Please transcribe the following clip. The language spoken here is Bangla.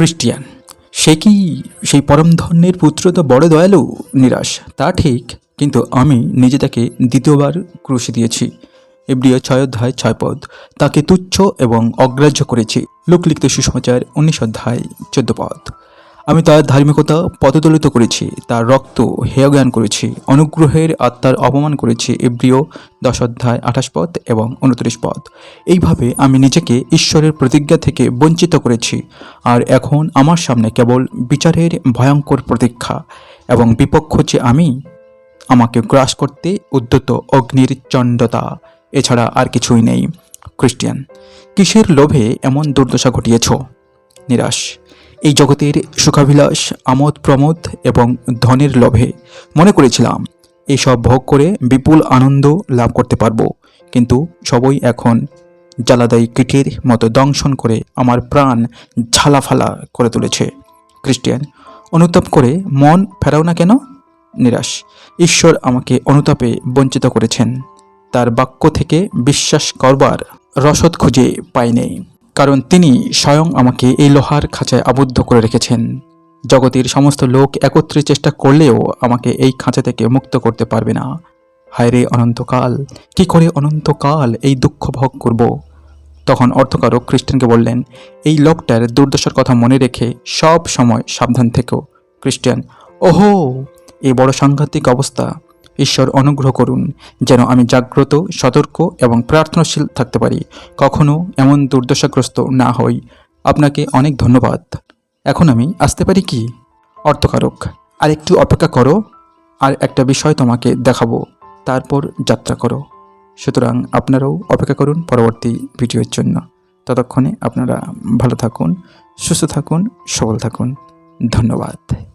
ক্রিস্টিয়ান সে কি সেই পরম ধন্যের পুত্র তো বড় দয়ালু? নিরাশ। তা ঠিক, কিন্তু আমি নিজে তাকে দ্বিতীয়বার ক্রুশে দিয়েছি। এব্রিয় ছয় অধ্যায় ছয় পদ। তাকে তুচ্ছ এবং অগ্রাহ্য করেছি। লোকলিখিত সুসমাচার উনিশ অধ্যায় চোদ্দ পদ। আমি তার ধার্মিকতা পদদলিত করেছি, তার রক্ত হেয়জ্ঞান করেছি, অনুগ্রহের আত্মার অপমান করেছি এব্রিয় দশ অধ্যায় আঠাশ পদ এবং উনত্রিশ পদ। এইভাবে আমি নিজেকে ঈশ্বরের প্রতিজ্ঞা থেকে বঞ্চিত করেছি, আর এখন আমার সামনে কেবল বিচারের ভয়ঙ্কর প্রতীক্ষা এবং বিপক্ষ যে আমি, আমাকে গ্রাস করতে উদ্যত অগ্নির চণ্ডতা, এছাড়া আর কিছুই নেই। ক্রিস্টিয়ান কিসের লোভে এমন দুর্দশা ঘটিয়েছ? নিরাশ এই জগতের সুখাভিলাষ, আমোদ প্রমোদ এবং ধনের লোভে মনে করেছিলাম, এসব ভোগ করে বিপুল আনন্দ লাভ করতে পারব। কিন্তু সবই এখন জ্বালাদায়ী কীটের মতো দংশন করে আমার প্রাণ ঝালাফালা করে তুলেছে। ক্রিস্টিয়ান অনুতাপ করে মন ফেরাও না কেন? নিরাশ, ঈশ্বর আমাকে অনুতাপে বঞ্চিত করেছেন। তার বাক্য থেকে বিশ্বাস করবার রসদ খুঁজে পাইনি কারণ তিনি স্বয়ং আমাকে এই লোহার খাঁচায় আবদ্ধ করে রেখেছেন। জগতের সমস্ত লোক একত্রে চেষ্টা করলেও আমাকে এই খাঁচা থেকে মুক্ত করতে পারবে না। হায় রে অনন্তকাল, কি করে অনন্তকাল এই দুঃখ ভোগ করব? তখন অর্থকারক খ্রিস্টানকে বললেন, এই লোকটার দুর্দশার কথা মনে রেখে সব সময় সাবধান থেকেও খ্রিস্টান, ওহো, এই বড় সাংঘাতিক অবস্থা। ঈশ্বর অনুগ্রহ করুন, যেন আমি জাগ্রত, সতর্ক এবং প্রার্থনাশীল থাকতে পারি। কখনো এমন দুর্দশাগ্রস্ত না হই। আপনাকে অনেক ধন্যবাদ। এখন আমি আসতে পারি কি? অর্থকারক আর একটু অপেক্ষা করো, আর একটা বিষয় তোমাকে দেখাবো। তারপর যাত্রা করো। সুতরাং আপনারাও অপেক্ষা করুন পরবর্তী ভিডিওর জন্য। ততক্ষণে আপনারা ভালো থাকুন, সুস্থ থাকুন, সবল থাকুন। ধন্যবাদ।